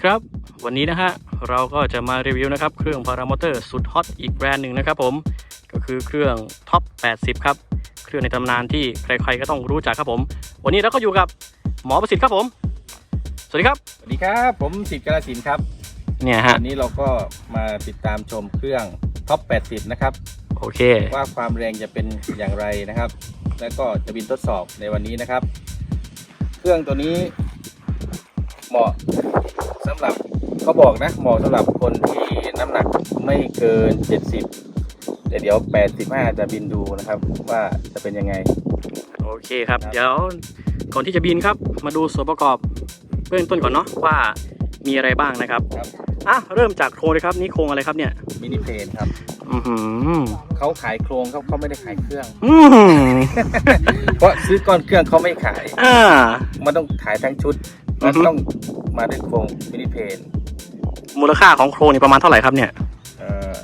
วัสดีครับ วันนี้นะฮะเราก็จะมารีวิวนะครับเครื่องพารามอเตอร์สุดฮอตอีกแบรนด์หนึ่งนะครับผมก็คือเครื่องท็อป 80 ครับ เครื่องในตำนานที่ใครๆก็ต้องรู้จักครับผม วันนี้เราก็อยู่กับหมอประสิทธิ์ครับผม สวัสดีครับ สวัสดีครับ ผมสิทธิ์กระสินธุ์ครับเนี่ยฮะวันนี้เราก็มาติดตามชมเครื่องท็อป 80 นะครับโอเค ว่าความแรงจะเป็นอย่างไรนะครับ แล้วก็จะบินทดสอบในวันนี้นะครับ เครื่องตัวนี้ เหมาะสำหรับเขาบอกนะเหมาะสำหรับคนที่น้ำหนักไม่เกิน 70แต่เดี๋ยว 85 จะบินดูนะครับ ว่าจะเป็นยังไง โอเคครับครับ เดี๋ยวก่อนที่จะบินครับ มาดูส่วนประกอบเบื้องต้นก่อนเนาะว่ามีอะไรบ้างนะครับครับอะเริ่มจากโครงเลยครับนี่โครงอะไรครับเนี่ยมินิเพลนครับอือหือเขาขายโครงเขาเขาไม่ได้ขายเครื่อง อืมเพราะซื้อก้อนเครื่องเขาไม่ขาย อ่า มันต้องขายทั้งชุด อืมัอนฮึต้องมาด้วยโครงมินิเพนมูลค่าของโครงนี่ประมาณเท่าไหร่ครับเนี่ยเอ่อ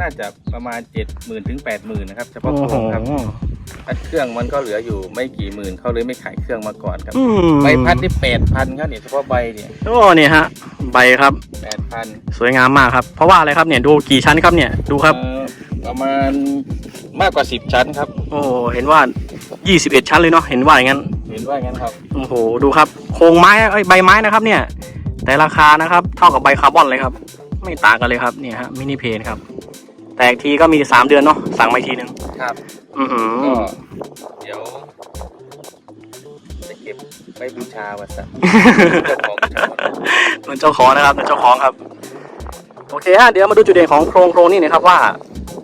น่าจะประมาณเจ็ดหมื่นถึงแปดหมื่นนะครับเฉพาะโครงครับพัดเครื่องมันก็เหลืออยู่ไม่กี่หมื่นเขาเลยไม่ขายเครื่องมาก่อนครับอืมใบพัดนี่แปดพันครับเนี่ยเฉพาะใบเนี่ยโอ้เนี่ยฮะ ใบครับแปดพันสวยงามมากครับ เพราะว่าอะไรครับเนี่ยดูกี่ชั้นครับเนี่ยดูครับประมาณมากกว่าสิบชั้นครับ โอ้เห็นว่า21ชั้นเลยเนาะเห็นว่าอย่างนั้น เห็นว่างั้นครับ โอ้โห ดูครับ โครงไม้เอ้ยใบไม้นะครับเนี่ย แต่ราคานะครับ เท่ากับใบคาร์บอนเลยครับ ไม่ต่างกันเลยครับ เนี่ยฮะ มินิเพนครับ แตกทีก็มี3เดือนเนาะ สั่งมาอีกทีหนึงครับ อือหือ ก็เดี๋ยวจะเก็บไว้บูชาวัดสักเจ้าของเจ้าของเหมือนเจ้าของนะครับเหมือนเจ้าของครับ โอเคฮะ เดี๋ยวมาดูจุดเด่นของโครงโครงนี่หนะครับว่า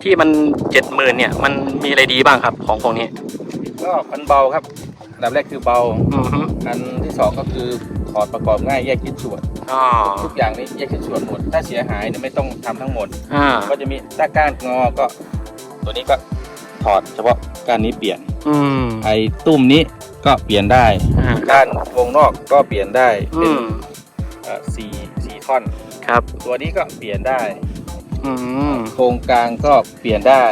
ที่มันเจ็ดหมื่นเนี่ย มันมีอะไรดีบ้างครับ ของโครงนี้ ก็มันเบาครับอันดับแรกคือเบาอือฮึอันที่สองก็คือถอดประกอบง่ายแยกชิ้นส่วน อ๋อทุกอย่างนี้แยกชิ้นส่วนหมด ถ้าเสียหายเนี่ยไม่ต้องทำทั้งหมด อ่าก็จะมีถ้าก้านงอก็ ตัวนี้ก็ถอดเฉพาะก้านนี้เปลี่ยน อืมไอ้ตุ้มนี้ก็เปลี่ยนได้อ่าก้านวงนอกก็เปลี่ยนได้อืเป็นมเอ่อสี่สี่ท่อน ครับตัวนี้ก็เปลี่ยนได้อืมโครงกลางก็เปลี่ยนได้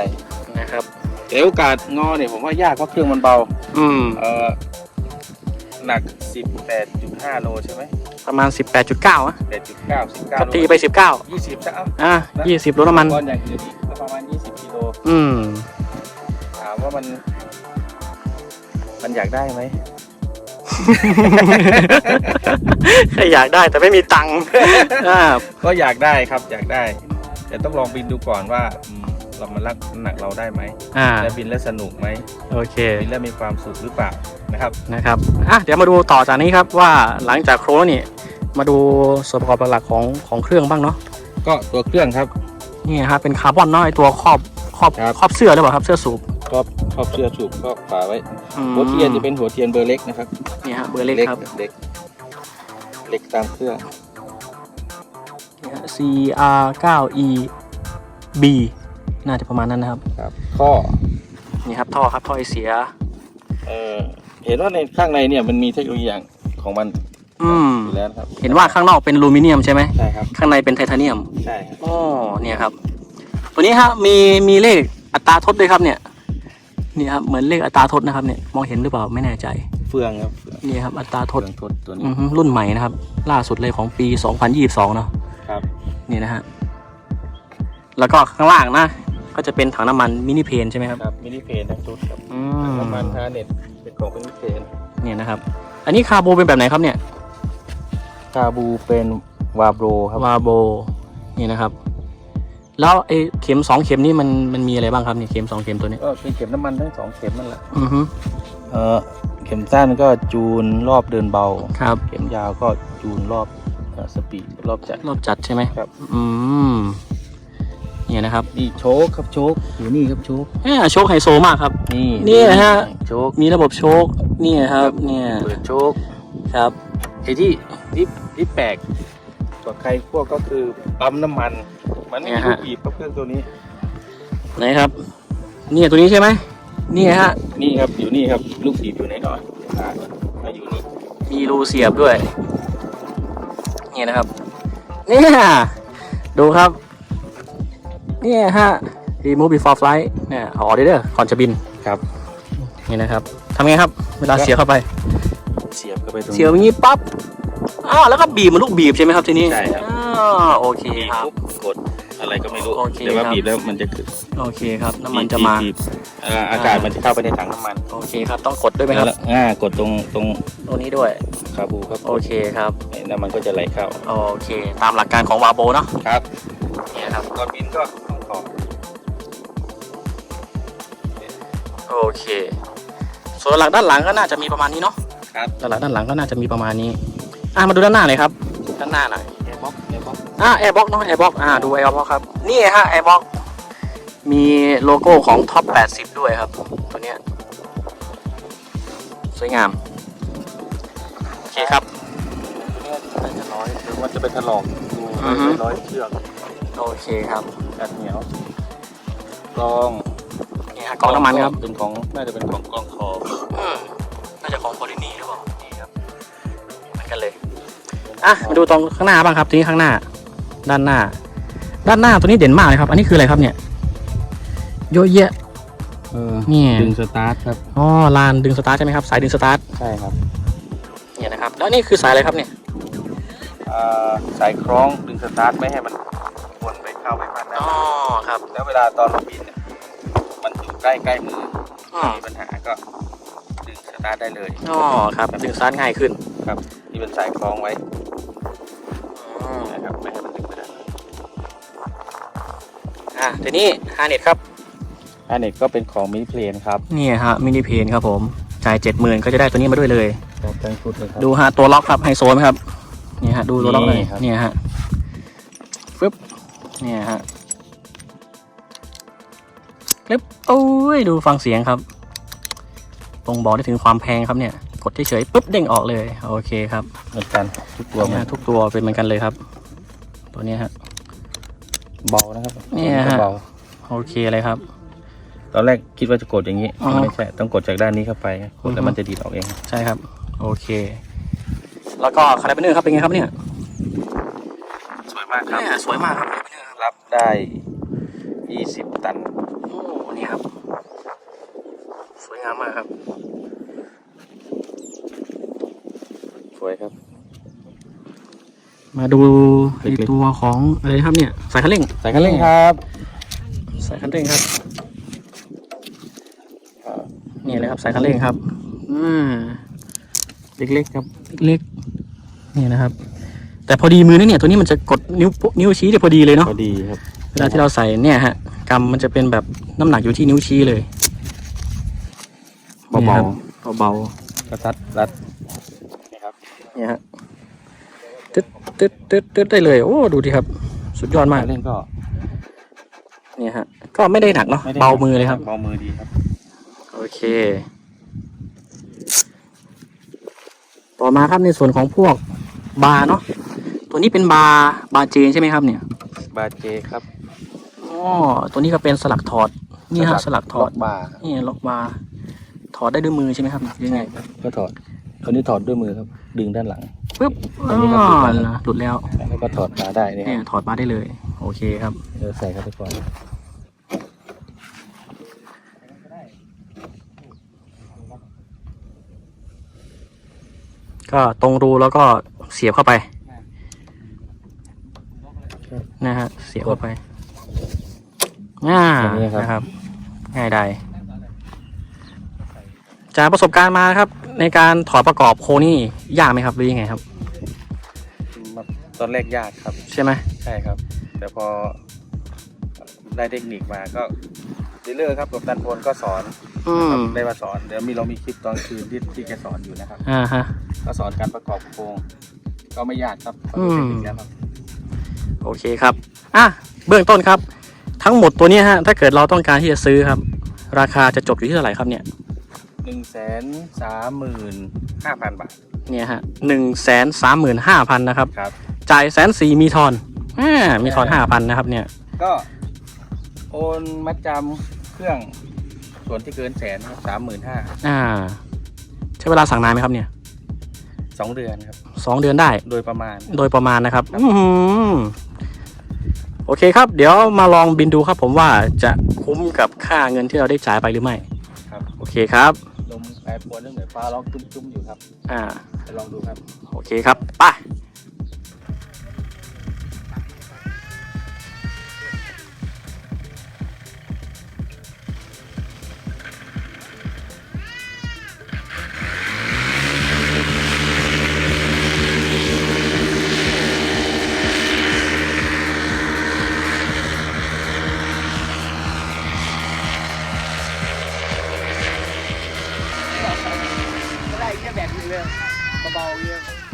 นะครับ แต่โอกาสงอเนี่ยผมว่ายากเพราะเครื่องมันเบา อืม เออหนัก 18.5 โลใช่ไหมประมาณ 18.9อะ8.9 19ก็โลตีไป 19 20ซะเอ้าอะ20รถน้ำมัน ก้อนอย่างอื่นอีกก็ประมาณ 20กิโลอืม ถามว่ามัน มันอยากได้ไหมแค่อยากได้แต่ไม่มีตังค์อ่า ก็อยากได้ครับอยากได้ แต่ต้องลองบินดูก่อนว่าอืม เรามันรักน้ำหนักเราได้ไหมอ่าและบินแล้วสนุกไหมโอเคบินแล้วมีความสุขหรือเปล่านะครับนะครับอะเดี๋ยวมาดูต่อจากนี้ครับว่าหลังจากโครงแล้วนี่มาดูส่วนประกอบหลักๆของของเครื่องบ้างเนาะก็ตัวเครื่องครับนี่ครับเป็นคาร์บอนเนาะไอตัวครอบครอบครับครอบเสื้อหรือเปล่าครับเสื้อสูบครอบครอบเชือกสูบก็ฝาไว้อืมหัวเทียนจะเป็นหัวเทียนเบอร์เล็กนะครับนี่ฮะเบอร์เล็กครับเล็กเล็กตามเครื่องนี่ฮะ C R 9 E B น่าจะประมาณนั้นนะครับ ครับท่อนี่ครับท่อครับท่อไอเสีย เออเห็นว่าในข้างในเนี่ยมันมีเทคโนโลยีอย่างของมันอืมอยู่แล้วนะครับเห็นว่าข้างนอกเป็นอลูมิเนียมใช่ไหมใช่ครับข้างในเป็นไทเทเนียมใช่ครับอ๋อเนี่ยครับ ตัวนี้ฮะมีมีเลขอัตราทดด้วยครับเนี่ยนี่ครับเหมือนเลขอัตราทดนะครับเนี่ยมองเห็นหรือเปล่าไม่แน่ใจเฟืองครับเฟืองนี่ครับอัตราทเฟืดองทดตัวนี้อือฮึรุ่นใหม่นะครับ ล่าสุดเลยของปี 2022 เนาะครับนี่นะฮะแล้วก็ข้างล่างนะ ก็จะเป็นถังน้ำมันมินิเพนใช่ไหมครับครับมินิเพนทั้งชุดครับอืมน้ำมันฮาร์เน็ตเป็นของมินิเพนเนี่ยนะครับ อันนี้คาร์โบเป็นแบบไหนครับเนี่ยคาบูเป็นวาโบรครับวาโบนี่นะครับ แล้วไอ้เข็มสองเข็มนี่มันมันมีอะไรบ้างครับเนี่ยเข็มสองเข็มตัวนี้ก็เป็นเข็มน้ำมันทั้งสองเข็มนั่นแหละอือฮึเออเข็มสั้นก็จูนรอบเดินเบา ครับ เข็มยาวก็จูนรอบเอ่อสปีดรอบจัดรอบจัดใช่ไหมครับ อืม เนี่ยนะครับนี่โชคครับโชคอยู่นี่ครับโชคแหมโชคไฮโซมากครับ นี่นี่นะฮะโชคมีระบบโชคเนี่ยครับ เนี่ยเปิดโชคครับไอ้ที่ที่ที่แปลกกว่าใครพวกก็คือปั๊มน้ำมัน มันไม่มีลูกบีบกับเครื่องตัวนี้ไหนครับเนี่ยตัวนี้ใช่ไหมนี่ฮะนี่ครับอยู่นี่ครับลูกบีบอยู่ไหนหน่อยอ่ามาอยู่นี่มีรูเสียบด้วย เนี่ยนะครับเนี่ยดูครับ เนี่ยฮะ remove before flight เนี่ยเอาออกได้เด้อก่อนจะบินครับนี่นะครับทำไงครับ เวลาเสียบเข้าไป เสียบเข้าไปตรงเสียบอย่างนี้ปั๊บอ้าวแล้วก็บีบเหมันลูกบีบใช่ไหมครับทีนี้ใช่ครับอ่าโอเคบีบครับ ปุ๊บกดอะไรก็ไม่รู้โอเคแต่ว่าครับ บีบแล้วมันจะขึ้นโอเคครับน้ำมันจะมาบีบเอ่ออากาศมันจะเข้าไปในถังน้ำมันโอเคครับต้องกดด้วยไหมครับแล้วอ่ากดตรงตรงตรงนี้ด้วย คาบูครับโอเคครับ น้ำมันก็จะไหลเข้าโอเค ตามหลักการของวาโบเนาะครับ เนี่ยครับ ก่อนบินก็ ต้องขอโอเค ส่วนหลักด้านหลังก็น่าจะมีประมาณนี้เนาะครับด้านหลังด้านหลังก็น่าจะมีประมาณนี้ อะมาดูด้านหน้าหน่อยครับ ด้านหน้าหน่อยแอร์บ็อกแอร์บ็อกอะแอร์บ็อกเนาะแอร์บ็อกอ่าดูแอร์บ็อกครับ นี่ฮะแอร์บ็อกมีโลโก้ของท็อป 80 ด้วยครับ ตัวเนี้ยสวยงาม โอเคครับน่าจะร้อยหรือว่าจะเป็นถลอกดูอือฮึร้อยเชือก โอเคครับกัดเหนียวกรองนี่ฮะกองน้ำมันครับเป็นของน่าจะเป็นของกรองคออืมน่าจะของโพลินีหรือเปล่านี่ครับเหมือนกันเลยอะมาดูตรงข้างหน้าบ้างครับทีนี้ข้างหน้า ด้านหน้า ด้านหน้าตัวนี้เด่นมากเลยครับ อันนี้คืออะไรครับเนี่ยเยอะแยะ เออนี่ดึงสตาร์ทครับ อ๋อลานดึงสตาร์ทใช่ไหมครับสายดึงสตาร์ทใช่ครับเนี่ยนะครับแล้วนี่คือสายอะไรครับเนี่ย อ่าสายคล้องดึงสตาร์ทไม่ให้มันวน แล้วเวลาตอนเราบินเนี่ยมันอยู่ใกล้ใกล้มืออืมมีปัญหาก็ดึงสตาร์ทได้เลยอ๋อครับดึงสตาร์ทง่ายขึ้นครับนี่เป็นสายคล้องไว้อืมนะครับไม่ให้มันดึงไปได้อะทีนี้ฮาเน็ตครับอันนี้ก็เป็นของมินิเพลนครับนี่ฮะมินิเพนครับผมจ่ายเจ็ดหมื่นก็จะได้ตัวนี้มาด้วยเลยของทั้งชุดเลยครับดูฮะตัวล็อกครับไฮโซไหมครับนี่ฮะดูตัวล็อกเลยนี่ครับเนี่ยฮะฟึบเนี่ยฮะ โอ้ยดูฟังเสียงครับตรงบอกได้ถึงความแพงครับเนี่ย กดเฉยๆปุ๊บเด้งออกเลย โอเคครับเหมือนกันทุกตัวเนี่ยมันฮะทุกตัวเป็นเหมือนกันเลยครับ ตัวเนี้ยฮะเบานะครับเนี่ยฮะเบาโอเคเลยครับ ตอนแรกคิดว่าจะกดอย่างนี้อ๋อไม่ใช่ต้องกดจากด้านนี้เข้าไปกดแล้อือฮึวมันจะดีดออกเอง ใช่ครับ โอเค แล้วก็คาราบิเนอร์ครับเป็นไงครับเนี่ยสวยมากครับเนี่ยสวยมากครับคาราบิเนอร์ครับรับได้ 20 ตันโอ้ นี่ครับ สวยงามมากครับ สวยครับ มาดูเล็กๆในตัวของอะไรนะครับเนี่ย สายคันเร่ง สายคันเร่งครับ สายคันเร่งครับ นี่เลยครับสายคันเร่งครับอ่าเล็กๆครับ เล็กๆนี่นะครับ แต่พอดีมือนะเนี่ย ตัวนี้มันจะกดนิ้วปุ๊นิ้วชี้ได้พอดีเลยเนาะ พอดีครับ เวลาที่เราใส่เนี่ยฮะ กำมันจะเป็นแบบน้ำหนักอยู่ที่นิ้วชี้เลยเบานี่ครับเบาๆกระทัดรัดนี่ครับๆเนี่ยฮะตึ๊ดตึ๊ดตึ๊ดตึ๊ดได้เลย โอ้ดูดิครับ สุดยอดมากเล่นก็เนี่ยฮะก็ไม่ได้หนักเนาะไได้เบามือเลยครับ เบามือดีครับโอเค ต่อมาครับในส่วนของพวกบาร์เนาะ ตัวนี้เป็นบาร์บาร์เจนใช่ไหมครับเนี่ย บาเจครับ อ๋อตัวนี้ก็เป็นสลักถอด นี่ฮะสลักถอด ล็กบาร์นี่ล็อกบาร์ถอดได้ด้วยมือใช่ไหมครับหรือยังไงก็ถอดตัวนี้ถอดด้วยมือครับ ดึงด้านหลัง ปึ๊บอัอ๋นอนี้ครับหลุดแล้ว หลุดแล้วแล้วก็ถอดมาได้นี่คเนี่ยรับถอดบาร์ได้เลย โอเคครับ เดี๋ยวใส่เข้าไปก่อนก็ตรงรูแล้วก็เสียบเข้าไป นะฮะเสียบเข้าไป อ่านะครับ ง่ายได้จากประสบการณ์มาครับ ในการถอดประกอบโคนี่ยากไหมครับหรือยังไงครับตอนแรกยากครับ ใช่ไหมใช่ครับ แต่พอได้เทคนิคมาก็ดีลเลอร์ครับกับตันพลก็สอนอืคมรับได้มาสอน เดี๋ยวมีเรามีคลิปตอนคืนที่ที่แกสอนอยู่นะครับ อ่าฮะ ก็สอนการประกอบโครงก็ไม่ยากครับเขาอืดูมเทคนิคแล้วครับ โอเคครับ อะ เบื้องต้นครับ ทั้งหมดตัวเนี้ยฮะถ้าเกิดเราต้องการที่จะซื้อครับ ราคาจะจบอยู่ที่เท่าไหร่ครับเนี่ยหนึ่งแสนสามหมื่นห้าพันบาทเนี่ยฮะหนึ่งแสนสามหมื่นห้าพันนะครับครับ จ่ายแสนสี่มีทอนอ่ามีทอนห้าพันนะครับเนี่ย ก็โอนมัดจำเครื่องส่วนที่เกินแสนครับสามหมื่นห้าอ่า ใช้เวลาสั่งนานไหมครับเนี่ยสองเดือนครับสองเดือนได้โดยประมาณ โดยประมาณนะครับ อื้อหือ โอเคครับ เดี๋ยวมาลองบินดูครับ ผมว่าจะคุ้มกับค่าเงินที่เราได้จ่ายไปหรือไม่ครับ โอเคครับลมคแปรปรวนเรื่องเหนือฟ้าร้องตุ้มๆอยู่ครับ อ่า ไปลองดูครับ โอเคครับไป ดับ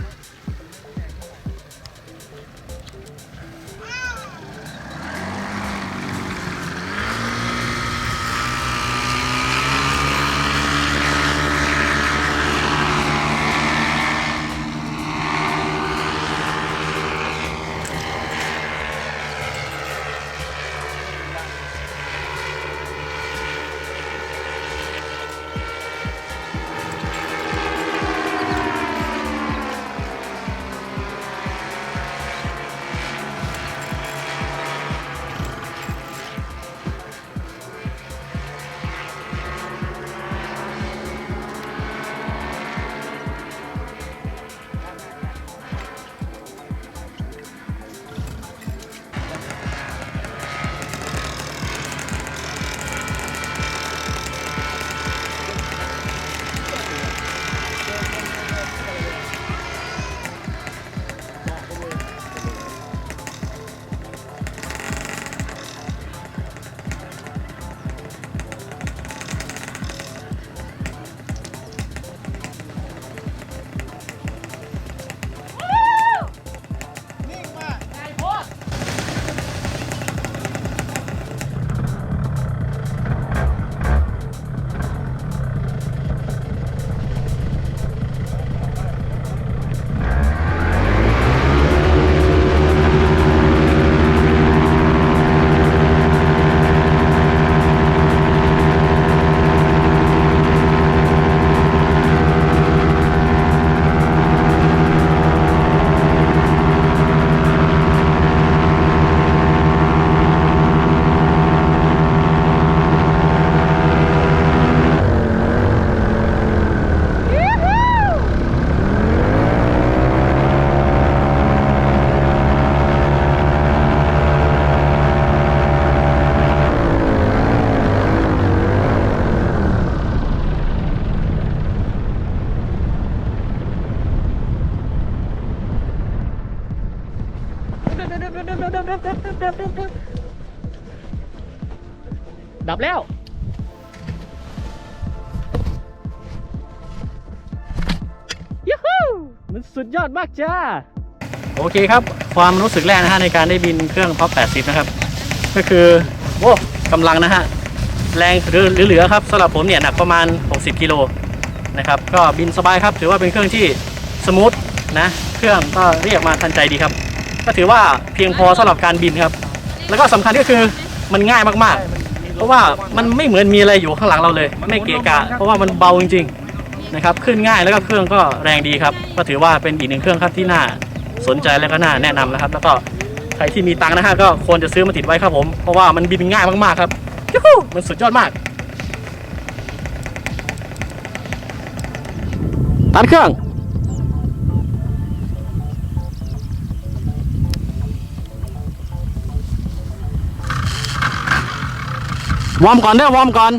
มากจ้า โอเคครับ ความรู้สึกแรกนะฮะในการได้บินเครื่องพ็อป80 นะครับ ก็คือโว้กำลังนะฮะ แรงหรือเหลือๆครับสำหรับผมเนี่ยหนักประมาณ 60 กิโลนะครับ ก็บินสบายครับ ถือว่าเป็นเครื่องที่สมูทนะ เครื่องก็เรียกมาทันใจดีครับ ก็ถือว่าเพียงพอสำหรับการบินครับ แล้วก็สำคัญก็คือมันง่ายมากๆ เพราะว่ามันไม่เหมือนมีอะไรอยู่ข้างหลังเราเลย ไม่เกะกะ เพราะว่ามันเบาจริงๆ นะครับขึ้นง่ายแล้วก็เครื่องก็แรงดีครับ ก็ถือว่าเป็นอีกหนึ่งเครื่องครับที่น่าสนใจและก็น่าแนะนำนะครับ แล้วก็ใครที่มีตังค์นะฮะก็ควรจะซื้อมาติดไว้ครับผมเพราะว่ามันบินง่ายมากๆครับยูฮูมันสุดยอดมากตัดเครื่องวอร์มก่อนเด้อวอร์มก่อน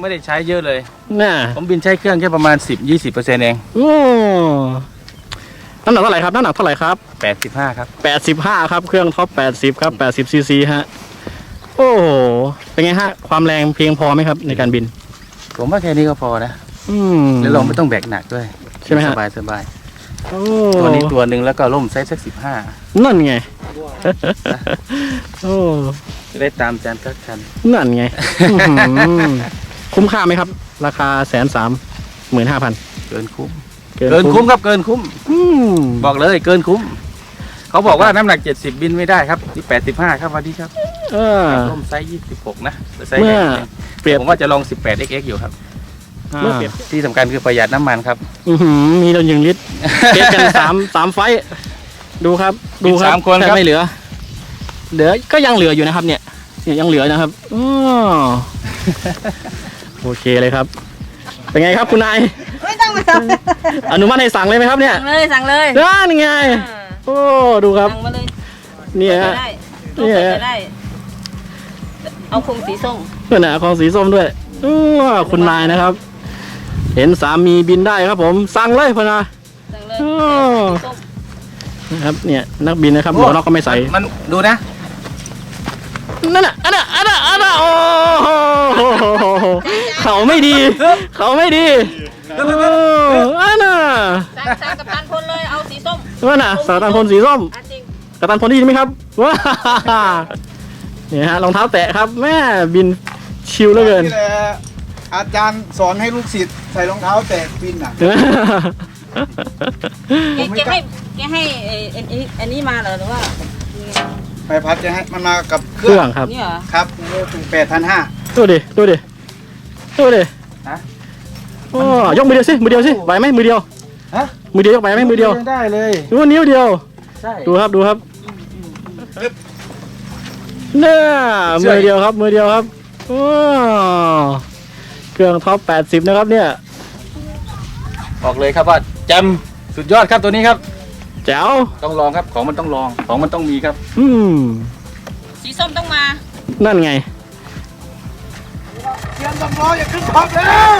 ไม่ได้ใช้เยอะเลย น่ะผมบินใช้เครื่องแค่ประมาณ 10-20%เอง โอ้น้ำหนักเท่าไหร่ครับน้ำหนักเท่าไหร่ครับ 85 ครับ85ครับ เครื่องท็อป80ครับ80ซีซีฮะ โอ้โห เป็นไงฮะ ความแรงเพียงพอไหมครับ ในการบิน ผมว่าแค่นี้ก็พอนะ อืมแล้วเราไม่ต้องแบกหนักด้วยใช่ไหมฮะ สบายสบาย โอ้ตัวนี้ตัวหนึ่งแล้วก็ล่มไซส์สักสิบห้านั่นไง โอ้จะได้ตามจานกักคันนั่นไงอื้อหือคุ้มค่าไหมครับ ราคาแสนสามหมื่นห้าพันเกินคุ้ม เกินคุ้มครับเกินคุ้มอืมบอกเลยเกินคุ้ม เขาบอกว่าน้ำหนัก70บินไม่ได้ครับที่85ครับวันนี้ครับเออล่มไซส์26นะแต่ไซส์เมื่ใหอญ่เปรียบผมว่าจะลอง 18xx อยู่ครับ เมื่อเปรียบที่สำคัญคือประหยัดน้ำมันครับอื้อหือมีโดนยิงลิตรเทสกันสามสามไฟต์ดูครับ ดูครับสามคนแทครับ ไม่เหลือ เหลือก็ยังเหลืออยู่นะครับ เนี่ยเนี่ยยังเหลือนะครับออโอเคเลยครับ เป็นไงครับคุณนายไม่ต้องมาทำอนุมัติให้สั่งเลยไหมครับเนี่ยสั่งเลยสั่งเลยนั่นไงโอ้ดูครับ สั่งมาเลยเนี่ยจะฮะ ได้เนี่ยจะได้ เอาคงสีส้มเพื่อนหนาของสีส้มด้วยออคุณนายนะครับ เห็นสามีบินได้ครับผมสั่งเลยพอนะสั่งเลยอ๋อสีส้มนะครับเนี่ยนักบินนะครับหมวกนอกก็ไม่ใส่มันดูนะนั่นน่ะอันน่ะอันน่ะอันน่ะโอ้โหเขาไม่ดี เขาไม่ดีโอ้อันน่ะสั่งสั่งกับตันพลเลยเอาสีส้มนั่นน่ะสาวตันพลสีส้มอันจริงกัปตันพลได้ยินไหมครับว้าเนี่ยฮะรองเท้าแตะครับแม่บินชิลเหลือเกินนี่แหละ อาจารย์สอนให้ลูกศิษย์ใส่รองเท้าแตะบินอะ แกแกให้แกให้เอ่ออันนี้อันนี้มาเหรอหรือว่าไปพัดจะให้มันมากับเคเครื่รื่อองงครับนี่เหรอครับแปดพันห้า ดูดิดูดิดูดิฮะโอ้ยกมือเดียวสิมือเดียวสิไหวไหมมือเดียวฮะ มือเดียวยกไหวไหมมือเดียวได้เลยดูนิ้วเดียว ใช่ดูครับดูครับเนี่ยมือเดียวครับมือเดียวครับโอ้ เครื่องท็อป 80 นะครับเนี่ย บอกเลยครับว่าแจมสุดยอดครับตัวนี้ครับ แจ๋ว ต้องลองครับของมันต้องลองของมันต้องมีครับ อืม สีส้มต้องมา นั่นไง เตรียมสำรองอย่าขึ้นท็อปแล้ว